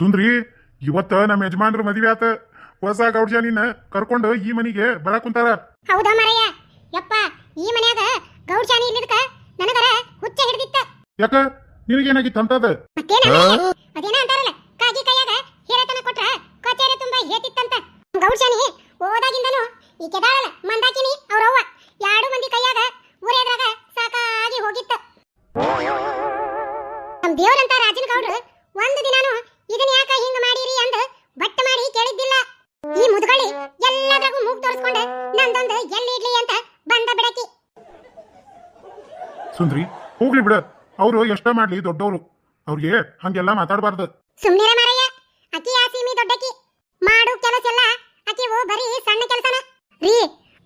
ಸುಂದ್ರಿ ಇವತ್ತ ನಮ್ಮ ಯಜಮಾನ್ರ ಮದ್ವೆ ಆತ. ಹೊಸ ಗೌಡ್ಜಾನಿನ ಕರ್ಕೊಂಡು ಈ ಮನೆಗೆ ಬರಾಕ್ ಕುಂತಾರ. ಹೌದಾ ಮಾರಯ್ಯ? ಯಪ್ಪ ಈ ಮನ್ಯಾಗ ಗೌಡ್ಜಾನಿ ಇಲ್ಲಿದ್ಕ? ನನಗರ ಹುಚ್ಚ ಹಿಡಿದಿತ್ತ. ಯಾಕ? ನಿನಗೇನಾಗಿತ್ತು ಅಂತದ? ಅದೇನ ಅಂತಾರಲ್ಲ? ಕಾಗಿ ಕೈಯಾಗ ಹೇರತನ ಕೊಟ್ರ ಕಚೇರಿ ತುಂಬಾ ಹೇತಿತ್ತಂತ ಗೌಡ್ಜಾನಿ ಓದಾಗಿಂದನು ಈ ಕೆದಾಳಲ್ಲ ಮಂದಾಕಿನಿ ಅವ್ರವ್ವ ಎರಡು ಮಂದಿ ಕೈಯಾಗ ಊರೇದ್ರಾಗ ಸಾಕಾಗಿ ಹೋಗಿತ್ತ. ನಮ್ ದೇವ್ರಂತ ರಾಜನ ಗೌಡ್ರು ಒಂದು ದಿನಾನು ಇದನ್ನ ಯಾಕ ಹಿಂಗ ಮಾಡಿರಿ ಅಂದ ಬಟ್ಟ ಮಾಡಿ ಕೇಳಿದ್ದಿಲ್ಲ. ಈ ಮುದುಗಳಿ ಎಲ್ಲದ್ರಾಗೂ ಮೂಗ್ ತೋರಿಸ್ಕೊಂಡು ನಂದೊಂದು ಎಲ್ಲಿ ಇಡ್ಲಿ ಅಂತ ಬಂದ ಬಿಡಕಿ ಸುಂದ್ರಿ ಹೋಗ್ಲಿ ಬಿಡ. ಅವರು ಎಷ್ಟ ಮಾಡ್ಲಿ ದೊಡ್ಡವರು. ಅವ್ರಿಗೆ ಹಂಗೆಲ್ಲ ಮಾತಾಡಬಾರ್ದು. ಸುಮ್ನಿರ ಮಾರಯ್ಯ. ಅಕಿ ಆಸೀಮಿ ದೊಡ್ಡಕಿ. ಮಾಡು ಕೆಲಸ ಎಲ್ಲ ಅಕಿವು ಬರೀ ಸಣ್ಣ ಕೆಲಸನ. ರೀ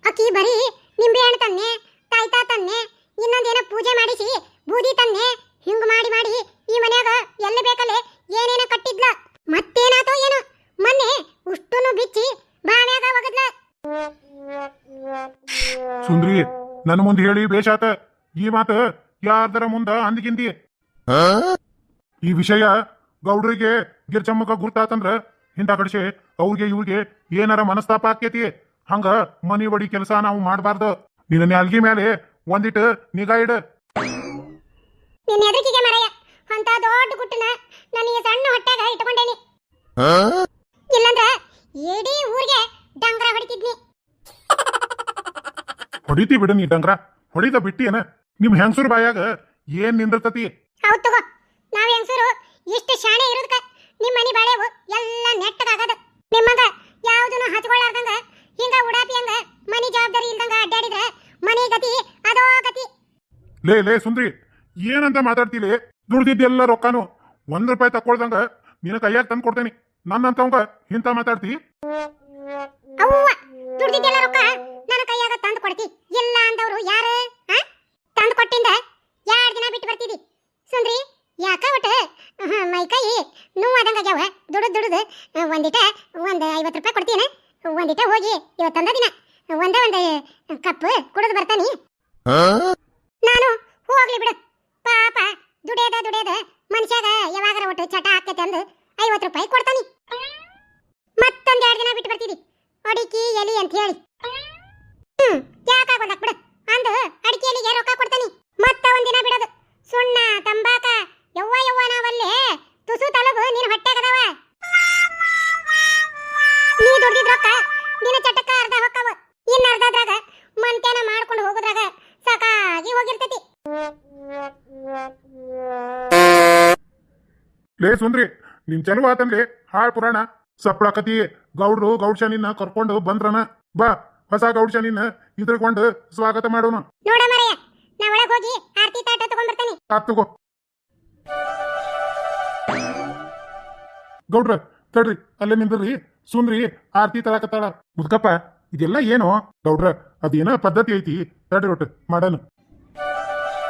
ಅಕಿ ಬರೀ ನಿಂಬೆ ಹಣ್ಣು ತನ್ನೆ ತಾಯ್ತಾ ತನ್ನೆ ಇನ್ನೊಂದೇನೋ ಪೂಜೆ ಮಾಡಿಸಿ ಬೂದಿ ತನ್ನೆ ಹಿಂಗ್ ಮಾಡಿ ಮಾಡಿ ಈ ಮನ್ಯಾಗ ಎಲ್ಲಿ ಬೇಕಲ್ಲೇ ಏನೇನೋ ಕಟ್ಟಿದ್ಲ. ಮತ್ತೇನಾತೋ ಏನು. ಮೊನ್ನೆ ಉಷ್ಟುನು ಬಿಚ್ಚಿ ಬಾವ್ಯಾಗ ಒಗದ್ಲ. ಸುಂದ್ರಿ ನನ್ನ ಮುಂದೆ ಹೇಳಿ ಬೇಷಾತ. ಈ ಮಾತ ಯಾರ್ದರ ಮುಂದ ಅಂದ್ಗಿಂದಿ? ಈ ವಿಷಯ ಗೌಡ್ರಿಗೆ ಗಿರ್ಚಮ್ಮಕ ಗುರ್ತಾತಂದ್ರ ಹಿಂದ ಕಡಿಸಿ ಅವ್ರಿಗೆ ಇವ್ರಿಗೆ ಏನಾರ ಮನಸ್ತಾಪ ಆಕೇತಿ ಹಂಗ ಮನಿ ಬಡಿ ಕೆಲಸ ನಾವು ಮಾಡಬಾರ್ದು. ನಿನ್ನ ನಾಲ್ಗಿ ಮೇಲೆ ಒಂದಿಟ್ಟು ನಿಗಾ ಇಡ. ನಿನ್ನ ಎದುರಿಕಿಗೆ ಮರಯ್ಯ ಅಂತ ದೊಡ್ಡ ಗುಟ್ಟನ ನಾನು ಈ ಸಣ್ಣ ಹೊಟ್ಟೆಗ ಇಟ್ಕೊಂಡೇನಿ. ಇಲ್ಲಂದ್ರ ಇಡೀ ಊರಿಗೆ ಡಂಗ್ರ ಹೊಡಿತಿದ್ನಿ. ಹೊಡಿತಿ ಬಿಡು ನೀ ಡಂಗ್ರ. ಹೊಡಿದ ಬಿಟ್ಟಿಯನ? ನಿಮ್ ಹೆಂಗಸರು ಬಾಯಾಗ ಏನ್ ನಿಂದಿರ್ತತಿ? ಹೌದ್ ತಗೋ ನಾವ್ ಹೆಂಗಸರು ಇಷ್ಟು ಶಾಣೆ ಇರೋದಕ್ಕ ನಿಮ್ಮ ಮನಿ ಬಾಳೆವು ಎಲ್ಲ ನೆಟ್ಟಗಾಗದ. ನಿಮ್ಮಂಗ ಯಾವ್ದನ್ನು ಹಚ್ಕೊಳ್ಳಾರ್ದಂಗ ಹಿಂಗ ಉಡಾಪಿ ಹಂಗ ಮನಿ ಜವಾಬ್ದಾರಿ ಇಲ್ದಂಗ ಅಡ್ಡಾಡಿದ್ರ ಮನಿ ಗತಿ ಅದೋ ಗತಿ. ಲೇ ಲೇ ಸುಂದ್ರಿ ಏನಂತ ಮಾತಾಡ್ತಿಲಿ ದುಡ್ದಿದ್ದೆಲ್ಲ ರೊಕ್ಕಾನು. ಒಂದ್ ರೂಪಾಯಿ ತಕೊಳ್ದಂಗ ನಿನ್ನ ಕೈಯಾಗ ತಂದು ಕೊಡ್ತೇನೆ. ನನ್ನಂತವಂಗ ಇಂತ ಮಾತಾಡ್ತಿ? ಅವ್ವ ದುಡ್ದಿದ್ದೆಲ್ಲ ರೊಕ್ಕ ನನ್ನ ಕೈಯಾಗ ತಂದು ಕೊಡ್ತಿ. ಇಲ್ಲ ಅಂದವ್ರು ಯಾರು? ಆ? ತಂದು ಕೊಟ್ಟಿಂದ ಎರಡ್ ದಿನ ಬಿಟ್ಟು ಬರ್ತಿದಿ? ಸುಂದ್ರಿ ಯಾಕ ಒಟ್ಟು? ಮೈ ಕೈ ನೋವು ಆದಂಗ ಆಗ್ಯಾವ. ದುಡಿದ್ ದುಡಿದು ಒಂದಿಟ ಒಂದ್ ಐವತ್ತು ರೂಪಾಯಿ ಕೊಡ್ತೀನಿ. ಒಂದಿಟ ಹೋಗಿ ಇವತ್ತೊಂದ ದಿನ. ಒಂದೇ ಒಂದು ಕಪ್ ಕುಡಿದು ಬರ್ತಾನಿ. ನಾನು ದುಡಿಯದ ದುಡಿಯದ ಮನುಷ್ಯಾಗ ಯಾವಾಗರ ಒಟ್ಟು ಚಟ ಹಾಕೈತೆ ಅಂದು ಐವತ್ತು ರೂಪಾಯಿ ಕೊಡ್ತಾನಿ. ಮತ್ತೊಂದ್ ಎರಡು ದಿನ ಬಿಟ್ಟು ಬರ್ತಿದಿ ಅಡಿಕೆ, ಎಲಿ ಅಂತ ಹೇಳಿ. ಹ್ಮ್ ಯಾಕಾಗೋದಕ್ ಬಿಡು ಅಂದು ಅಡಿಕೆ, ಎಲಿಗೆ ರೊಕ್ಕ ಕೊಡ್ತಾನಿ. ಮತ್ತ ಒಂದಿನ ಬಿಡೋದು. ಸುಣ್ಣ, ತಂಬಾಕ, ಯವ್ವ ಯವ್ವ ನಾವಲ್ಲೇ ಸುಂದ್ರಿ ನಿನ್ ಚಲುವ ಆತಂದ್ರೆ ಹಾಳ್ ಪುರಾಣ. ಸಪ್ಳಕತಿ ಗೌಡ್ರು ಗೌಡ್ಶನಿನ ಕರ್ಕೊಂಡು ಬಂದ್ರನ. ಬಾ ಹೊಸ ಗೌಡ್ಶನಿನ ಇದ್ರಕೊಂಡು ಸ್ವಾಗತ ಮಾಡೋಣ ನೋಡ ಮರಯ್ಯ ನಾ ಒಳಗ್ ಹೋಗಿ ಆರ್ತಿ ತಾಟ ತಗೊಂಡ್ಬರ್ತಾನೆ. ತಗೋ. ಗೌಡ್ರ ತಡ್ರಿ ಅಲ್ಲೇ ನಿಂದ್ರಿ. ಸುಂದ್ರಿ ಆರ್ತಿ ತಳಕತ್ತಾಳ ಮುದ್ಕಪ್ಪ ಇದೆಲ್ಲ ಏನು? ಗೌಡ್ರ ಅದೇನ ಪದ್ಧತಿ ಐತಿ. ತಡ್ರಿ ಒಟ್ಟು ಮಾಡೋಣ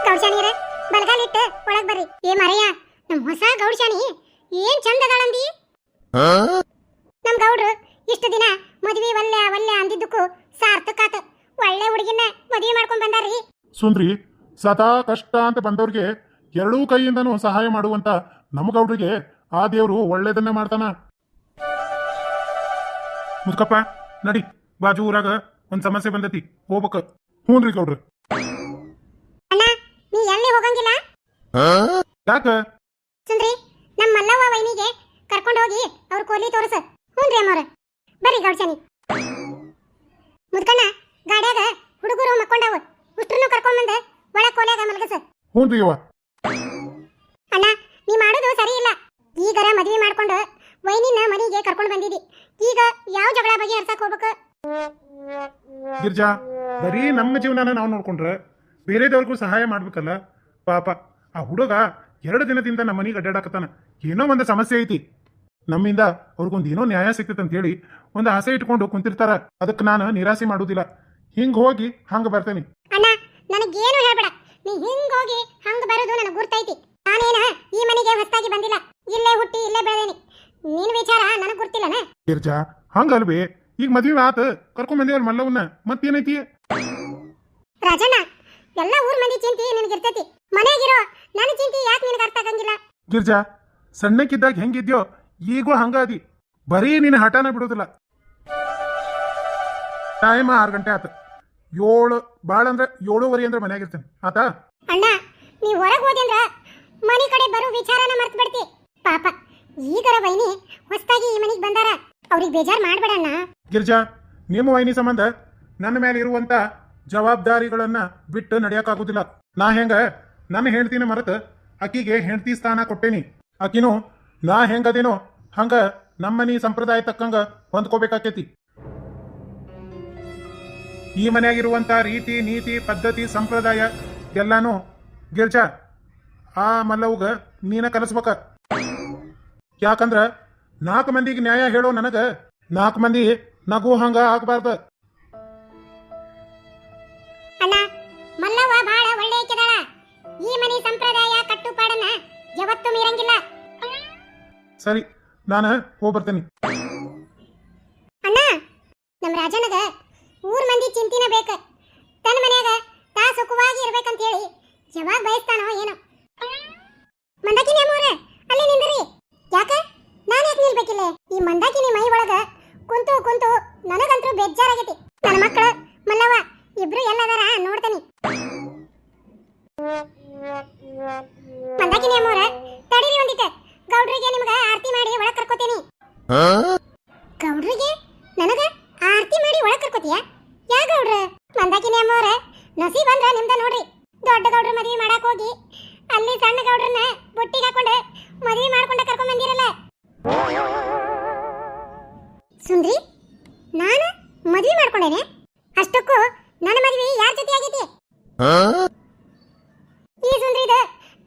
ಗೌಡ್ಶನಿರ ಬಲಗಾಲಿಟ್ಟು ಒಳಗ್ ಬರ್ರಿ. ಏ ನಮ್ ಹೊಸ ಗೌಡ್ಶಾನಿ ಏನ್ ಚಂದ ಅದಾಳಂದಿ ನಮ್ ಗೌಡ್ರು ಇಷ್ಟು ದಿನ ಮದ್ವಿ ಒಲ್ಲೆ ಒಲ್ಲೆ ಅಂದಿದ್ದಕ್ಕೂ ಸಾರ್ಥಕಾತ ಒಳ್ಳೆ ಹುಡುಗಿನ ಮದ್ವಿ ಮಾಡ್ಕೊಂಡ್ ಬಂದಾರಿ ಸುಂದ್ರಿ ಸದಾ ಕಷ್ಟ ಅಂತ ಬಂದವ್ರಿಗೆ ಎರಡೂ ಕೈಯಿಂದನು ಸಹಾಯ ಮಾಡುವಂತ ನಮ್ಮ ಗೌಡ್ರಿಗೆ ಆ ದೇವ್ರು ಒಳ್ಳೇದನ್ನ ಮಾಡ್ತಾನ. ಮುದ್ಕಪ್ಪ ನಡಿ ಬಾಜು ಊರಾಗ ಒಂದ್ ಸಮಸ್ಯೆ ಬಂದತಿ ಹೋಗ್ಬೇಕ. ಹ್ಞೂನ್ರಿ ಗೌಡ್ರು. ಅಣ್ಣ ನೀ ಎಲ್ಲಿ ಹೋಗಂಗಿಲ್ಲ? ಯಾಕ? ಸುಂದ್ರಿ ನಮ್ಮ ಮಲ್ಲವ್ವ ವೈನಿಗೆ ಕರ್ಕೊಂಡು ಹೋಗಿ ಅವ್ರ ಕೋಲಿ ತೋರಿಸ. ಹ್ಞೂನ್ರಿ ಅಮ್ಮವ್ರ. ಬರ್ರಿ ಗೌಡ್ಸನಿ. ಮುದ್ಕಣ್ಣ ಗಾಡ್ಯಾಗ ಹುಡುಗರು ಮಕ್ಕೊಂಡಾವು. ಉಷ್ಟ್ರನ್ನು ಕರ್ಕೊಂಬಂದ ಒಳ ಕೋಲ್ಯಾಗ ಮಲಗಸ. ಹ್ಞೂನ್ರಿ ಯವ್ವ ಅಣ್ಣ ನೀ ಮಾಡೋದು ಸರಿ ಇಲ್ಲ ಈಗರ ಮದ್ವೆ ಮಾಡ್ಕೊಂಡು ವೈನಿನ ಮನೆಗೆ ಕರ್ಕೊಂಡು ಬಂದಿದಿ. ಈಗ ಯಾವ ಜಗಳ ಬಗ್ಗೆ ಹರ್ಸಕ್ ಹೋಗ್ಬೇಕು? ಗಿರ್ಜಾ ಬರೀ ನಮ್ಮ ಜೀವನನ ನಾವು ನೋಡ್ಕೊಂಡ್ರೆ ಬೇರೆದವ್ರಿಗೂ ಸಹಾಯ ಮಾಡ್ಬೇಕಲ್ಲ? ಪಾಪ ಆ ಹುಡುಗ ಎರಡು ದಿನದಿಂದ ನಮ್ಮ ಮನೆಗೆ ಅಡ್ಡಾಡಕತ್ತಾನ ಏನೋ ಒಂದು ಸಮಸ್ಯೆ ಐತಿ. ನಮ್ಮಿಂದ ಅವ್ರಿಗೊಂದು ಏನೋ ನ್ಯಾಯ ಸಿಗ್ತೈತೆ ಅಂತ ಹೇಳಿ ಒಂದು ಆಸೆ ಇಟ್ಕೊಂಡು ಕುಂತಿರ್ತಾರ. ಅದಕ್ಕೆ ನಾನು ನಿರಾಸೆ ಮಾಡುದಿಲ್ಲ. ಹಿಂಗ್ ಹೋಗಿ ಹಂಗ ಬರ್ತೇನೆ. ಅಣ್ಣ ನನಗೇನು ಹೇಳ್ಬೇಡ. ನೀ ಹಿಂಗ್ ಹೋಗಿ ಹಂಗ ಬರೋದು ನನಗೆ ಗುರ್ತೈತಿ. ನಾನೇನ ಈ ಮನೆಗೆ ಹೊಸದಾಗಿ ಬಂದಿಲ್ಲ. ಇಲ್ಲೇ ಹುಟ್ಟಿ ಇಲ್ಲೇ ಬೆಳೆದೇನಿ. ನಿನ್ ವಿಚಾರ ನನಗೆ ಗುರ್ತಿಲ್ಲನ? ಗಿರ್ಜಾ ಹಂಗಲ್ವೇ? ಈಗ ಮದ್ವೆ ಆತ. ಕರ್ಕೊಂಡ್ ಬಂದೇವಲ್ಲ ಮಲ್ಲವನ್ನ ಮತ್ತೇನೈತಿ? ರಾಜಣ್ಣ ಎಲ್ಲ ಊರ್ ಮಂದಿ ಚಿಂತಿ ನಿನಗಿರ್ತೈತಿ ಮನೆಗಿರೋ ನನ್ನ ಚಿಂತಿ ಯಾಕೆ ನಿನಗೆ ಅರ್ಥ ಆಗಂಗಿಲ್ಲ ಗಿರ್ಜಾ ಸಣ್ಣಕ್ಕಿದ್ದಾಗ ಹೆಂಗಿದ್ಯೋ ಈಗೂ ಹಂಗಾದಿ. ಬರೀ ನಿನ್ನ ಹಠನ ಬಿಡೋದಿಲ್ಲ. ಟೈಮ್ ಆರು ಗಂಟೆ ಆತ. ಏಳು ಭಾಳ ಅಂದ್ರೆ ಏಳುವರೆ ಅಂದ್ರೆ ಮನೆಯಾಗಿರ್ತೇನೆ. ಆತಾ? ಅಣ್ಣ ನೀವು ಹೊರಗೆ ಹೋದೆ ಅಂದ್ರ ಮನೆ ಕಡೆ ಬರೋ ವಿಚಾರನ ಮರ್ತು ಬಿಡ್ತಿ ಪಾಪ ಈಗರ ವೈನಿ ಹೊಸದಾಗಿ ಈ ಮನೆಗೆ ಬಂದಾರ. ಅವ್ರಿಗೆ ಬೇಜಾರು ಮಾಡ್ಬೇಡಣ್ಣ ಗಿರ್ಜಾ ನಿಮ್ಮ ವೈನಿ ಸಂಬಂಧ ನನ್ನ ಮೇಲೆ ಇರುವಂತ ಜವಾಬ್ದಾರಿಗಳನ್ನ ಬಿಟ್ಟು ನಡೆಯಕ್ಕಾಗೋದಿಲ್ಲ ನಾ ಹೆಂಗ ನನ್ನ ಹೇಳ್ತೀನಿ ಮರೆತು ಅಕ್ಕಿಗೆ ಹೆಂಡತಿ ಸ್ಥಾನ ಕೊಟ್ಟೇನಿ. ಆಕಿನೂ ನಾ ಹೆಂಗದೇನೋ, ಹಂಗ ನಮ್ಮನಿ ಸಂಪ್ರದಾಯ ತಕ್ಕಂಗ ಹೊಂದ್ಕೋಬೇಕಾಕೇತಿ. ಈ ಮನೆಯಾಗಿರುವಂತ ರೀತಿ, ನೀತಿ, ಪದ್ಧತಿ, ಸಂಪ್ರದಾಯ ಎಲ್ಲಾನು ಗಿರ್ಜಾ ಆ ಮಲ್ಲವ್ಗ ನೀನ ಕಲಿಸ್ಬೇಕ ಯಾಕಂದ್ರ ನಾಲ್ಕು ಮಂದಿಗೆ ನ್ಯಾಯ ಹೇಳೋ ನನಗ ನಾಲ್ಕು ಮಂದಿ ನಗು ಹಂಗ ಆಗ್ಬಾರ್ದ. ಸರಿ ನಾನು ಹೋಗ್ಬರ್ತೇನೆ. ಗೌಡ್ರಿಗೆ? ನನಗ ಆರತಿ ಮಾಡಿ ಒಳಗ್ ಕರ್ಕೋತಿಯಾ? ಯಾ ಗೌಡ್ರ? ಮಂದಾಕಿನಿ ಅಮ್ಮವ್ರ ನಸಿ ಬಂದ್ರ ನಿಮ್ದ ನೋಡ್ರಿ. ದೊಡ್ಡ ಗೌಡ್ರ ಮದ್ವಿ ಮಾಡಕ್ ಹೋಗಿ ಅಲ್ಲಿ ಸಣ್ಣ ಗೌಡ್ರನ್ನ ಬುಟ್ಟಿಗೆ ಹಾಕೊಂಡು ಮದ್ವಿ ಮಾಡ್ಕೊಂಡ ಕರ್ಕೊಂಡ್ ಬಂದಿರಲ್ಲ. ಸುಂದ್ರಿ ನಾನು ಮದ್ವಿ ಮಾಡ್ಕೊಂಡೇನೆ? ಅಷ್ಟಕ್ಕೂ ನನ್ನ ಮದ್ವಿ ಯಾರ ಜೊತೆ ಆಗೈತಿ? ಈ ಸುಂದ್ರಿದ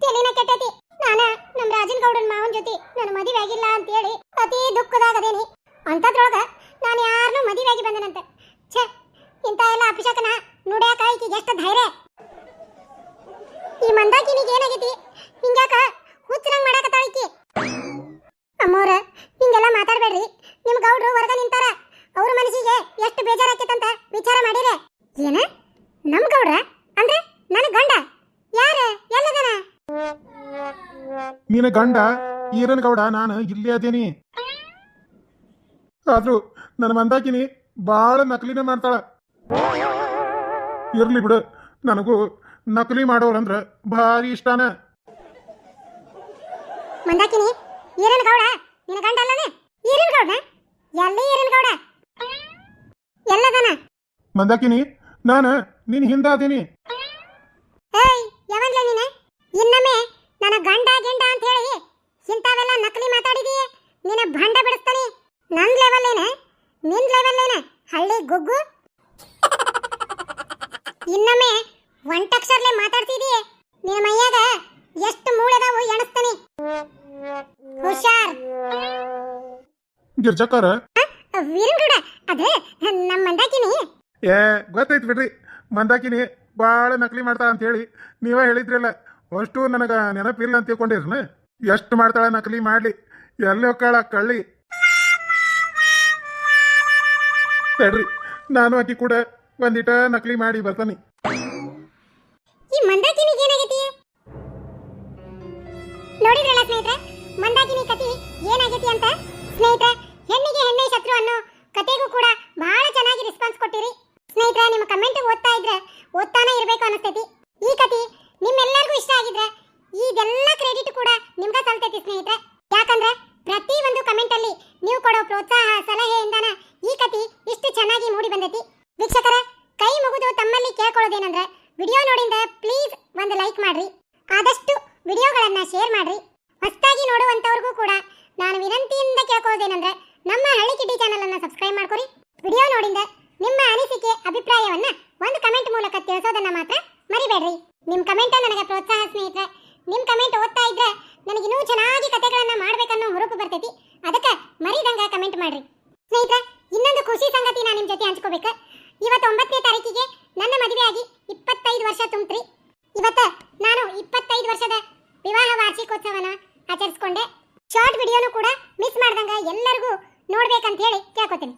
ತಲೆನ ಕೆಟ್ಟೈತಿ. ನಾನ ನಮ್ ರಾಜನ್ ಗೌಡನ್ ಮಾವನ್ ಜೊತೆ ನನ್ನ ಮದುವೆ ಆಗಿಲ್ಲ ಅಂತ ಹೇಳಿ ಅತಿ ದುಃಖದಾಗದೇನಿ. ಅಂತದ್ರೊಳಗ ನಾನು ಯಾರನ್ನೂ ಮದುವೆ ಆಗಿ ಬಂದನಂತೆ. ಛೇ ಇಂತ ಎಲ್ಲ ಅಪಿಶಕನ ನುಡ್ಯಾಕ ಈಕಿಗೆ ಎಷ್ಟು ಧೈರ್ಯ? ಈ ಮಂದಾಕಿನಿಗೆ ಏನಾಗೈತಿ? ಹಿಂಗ್ಯಾಕ ಹುಚ್ಚರಂಗ್ ಮಾಡಾಕತ್ತಾಳ ಈಕಿ. ಅಮ್ಮೋರ ಹಿಂಗೆಲ್ಲ ಮಾತಾಡ್ಬೇಡ್ರಿ. ನಿಮ್ ಗೌಡ್ರು ಹೊರಗ ನಿಂತಾರ. ಅವ್ರ ಮನಸ್ಸಿಗೆ ಎಷ್ಟು ಬೇಜಾರಾಕೈತಂತ ವಿಚಾರ ಮಾಡಿರೆ. ಏನ? ನಮ್ ಗೌಡ್ರ? ಅಂದ್ರೆ ನನ್ನ ಗಂಡ? ಯಾರ? ಎಲ್ಲದನ? ನಿನ್ನ ಗಂಡ ಈರನ್ ಗೌಡ ನಾನು ಇಲ್ಲೇ ಅದೇನಿ. ಆದ್ರೂ ನನ್ನ ಮಂದಾಕಿನಿ ಬಾಳ ನಕಲಿನ ಮಾಡ್ತಾಳ. ಇರ್ಲಿ ಬಿಡು ನನಗೂ ನಕಲಿ ಮಾಡೋರಂದ್ರ ಭಾರಿ ಇಷ್ಟಾನ. ಮಂದಾಕಿನಿ ಈರನ್ ಗೌಡ ನಿನ್ನ ಗಂಡ ಅಲ್ಲನೇ? ಈರನ್ ಗೌಡ ಎಲ್ಲಿ ಈರನ್ ಗೌಡ? ಎಲ್ಲದನ? ಮಂದಾಕಿನಿ ನಾನು ನಿನ್ನ ಹಿಂದೆ ಅದೇನಿ. ಏಯ್ ಯಾವನ್ಲ ನೀನ? ಇನ್ನೊಮ್ಮೆ ನನ್ನ ಗಂಡ ಗಿಂಡ ಅಂತ ಹೇಳಿ ಇಂಥವೆಲ್ಲ ನಕಲಿ ಮಾತಾಡಿದಿ? ನಿನ್ನ ಭಂಡ ಬಿಡಿಸ್ತಾನೆ? ನನ್ನ ಲೆವೆಲ್ ಏನ? ನಿನ್ ಲೆವೆಲ್ ಏನ? ಹಳ್ಳಿ ಗುಗ್ಗು? ಇನ್ನೊಮ್ಮೆ ಒಂಟಕ್ಷರ್ಲೆ ಮಾತಾಡ್ತಿದೀಯ ನಿನ್ನ ಮೈಯಾಗ ಎಷ್ಟು ಮೂಳೆದಾವು ಎಣಿಸ್ತಾನೆ? ಹುಷಾರ್. ಗಿರ್ಜಕ್ಕರ. ವೀರನ್ಗೌಡ ಅದೇ ನಮ್ಮ ಮಂದಾಕಿನಿ. ಏ ಗೊತ್ತಾಯ್ತು ಬಿಡ್ರಿ. ಮಂದಾಕಿನಿ ಭಾಳ ನಕಲಿ ಮಾಡ್ತಾ ಅಂತ ಹೇಳಿ ನೀವೇ ಹೇಳಿದ್ರಲ್ಲ. ಅಷ್ಟು ನನಗ ನೆನಪಿಲ್ಲ ಅಂತ ತಿಳ್ಕೊಂಡಿರ್ನ ಎಷ್ಟು ಮಾಡ್ತಾಳೆ ನಕಲಿ ಮಾಡ್ಲಿ. ಎಲ್ಲೋ ಹೋಗ್ತಾಳ ಕಳ್ಳಿ. ತಡ್ರಿ, ನಾನು ಆಕಿ ಕೂಡ ಒಂದಿಟ ನಕಲಿ ಮಾಡಿ ಬರ್ತಾನೆ. ಈ ಮಂದಾಕಿನಿಗೆ ಏನಾಗೈತಿ? ನೋಡಿದ್ರಲ್ಲ ಸ್ನೇಹಿತರೆ? ಮಂದಾಕಿನಿ ಕತಿ ಏನಾಗೈತಿ ಅಂತ? ಸ್ನೇಹಿತರೆ ಹೆಣ್ಣಿಗೆ ಹೆಣ್ಣೆ ಶತ್ರು ಅನ್ನೋ ಕತೆಗೂ ಕೂಡ ಬಹಳ ಚೆನ್ನಾಗಿ ರೆಸ್ಪಾನ್ಸ್ ಕೊಟ್ಟಿರಿ ಸ್ನೇಹಿತರೆ ನಿಮ್ಮ ಕಮೆಂಟ್ ಓದ್ತಾ ಇದ್ರೆ ಓದ್ತಾನೆ ಇರಬೇಕು ಅನಿಸ್ತೈತಿ ಈ ಕತಿ ನಿಮ್ಮೆಲ್ಲರಿಗೂ ಇಷ್ಟ ಆಗಿದ್ರೆ ಇದೆಲ್ಲ ಕ್ರೆಡಿಟ್ ಕೂಡ ನಿಮ್ಗೆ ಸಲ್ತೈತಿ ಸ್ನೇಹಿತರೆ ಯಾಕಂದ್ರೆ ಪ್ರತಿ ಒಂದು ಕಮೆಂಟ್ ಅಲ್ಲಿ ನೀವು ಕೊಡೋ ಪ್ರೋತ್ಸಾಹ ಸಲಹೆಯಿಂದನ ಈ ಕತಿ ಇಷ್ಟು ಚೆನ್ನಾಗಿ ಮೂಡಿ ಬಂದೈತಿ. ವೀಕ್ಷಕರ, ಕೈ ಮುಗಿದು ತಮ್ಮಲ್ಲಿ ಕೇಳ್ಕೊಳ್ಳೋದೇನಂದ್ರೆ, ವಿಡಿಯೋ ನೋಡಿಂದ ಪ್ಲೀಸ್ ಒಂದು ಲೈಕ್ ಮಾಡ್ರಿ. ಆದಷ್ಟು ವಿಡಿಯೋಗಳನ್ನು ಶೇರ್ ಮಾಡ್ರಿ. ಹೊಸದಾಗಿ ನೋಡುವಂಥವ್ರಿಗೂ ಕೂಡ ನಾನು ವಿನಂತಿಯಿಂದ ಕೇಳ್ಕೊಳ್ಳೋದೇನಂದ್ರೆ, ನಮ್ಮ ಹಳ್ಳಿ ಕಿಡ್ಡಿ ಚಾನಲನ್ನು ಸಬ್ಸ್ಕ್ರೈಬ್ ಮಾಡ್ಕೊರಿ. ವಿಡಿಯೋ ನೋಡಿಂದ ನಿಮ್ಮ ಅನಿಸಿಕೆ ಅಭಿಪ್ರಾಯವನ್ನ ಒಂದು ಕಮೆಂಟ್ ಮೂಲಕ ತಿಳಿಸೋದನ್ನ ಮಾತ್ರ ಮರಿಬೇಡ್ರಿ ನಿಮ್ ಕಮೆಂಟ್ ನನಗೆ ಪ್ರೋತ್ಸಾಹ ಸ್ನೇಹಿತರೆ ನಿಮ್ ಕಮೆಂಟ್ ಓದ್ತಾ ಇದ್ರೆ ನನಗೆ ಇನ್ನೂ ಚೆನ್ನಾಗಿ ಕತೆಗಳನ್ನ ಮಾಡ್ಬೇಕನ್ನೋ ಹುರುಪು ಬರ್ತೈತಿ ಅದಕ್ಕೆ ಮರಿದಂಗ ಕಮೆಂಟ್ ಮಾಡ್ರಿ ಸ್ನೇಹಿತರೆ ಇನ್ನೊಂದು ಖುಷಿ ಸಂಗತಿ ನಾನು ನಿಮ್ ಜೊತೆ ಹಂಚ್ಕೋಬೇಕು ಇವತ್ತು ಒಂಬತ್ತನೇ ತಾರೀಕಿಗೆ ನನ್ನ ಮದುವೆ ಆಗಿ ಇಪ್ಪತ್ತೈದು ವರ್ಷ ತುಂಬ್ತ್ರಿ ಇವತ್ತ ನಾನು ಇಪ್ಪತ್ತೈದು ವರ್ಷದ ವಿವಾಹ ವಾರ್ಷಿಕೋತ್ಸವನ ಆಚರಿಸ್ಕೊಂಡೆ. ಶಾರ್ಟ್ ವಿಡಿಯೋನು ಕೂಡ ಮಿಸ್ ಮಾಡ್ದಂಗ ಎಲ್ಲರಿಗೂ ನೋಡ್ಬೇಕಂತ ಹೇಳಿ ಕೇಳ್ಕೊತೀನಿ.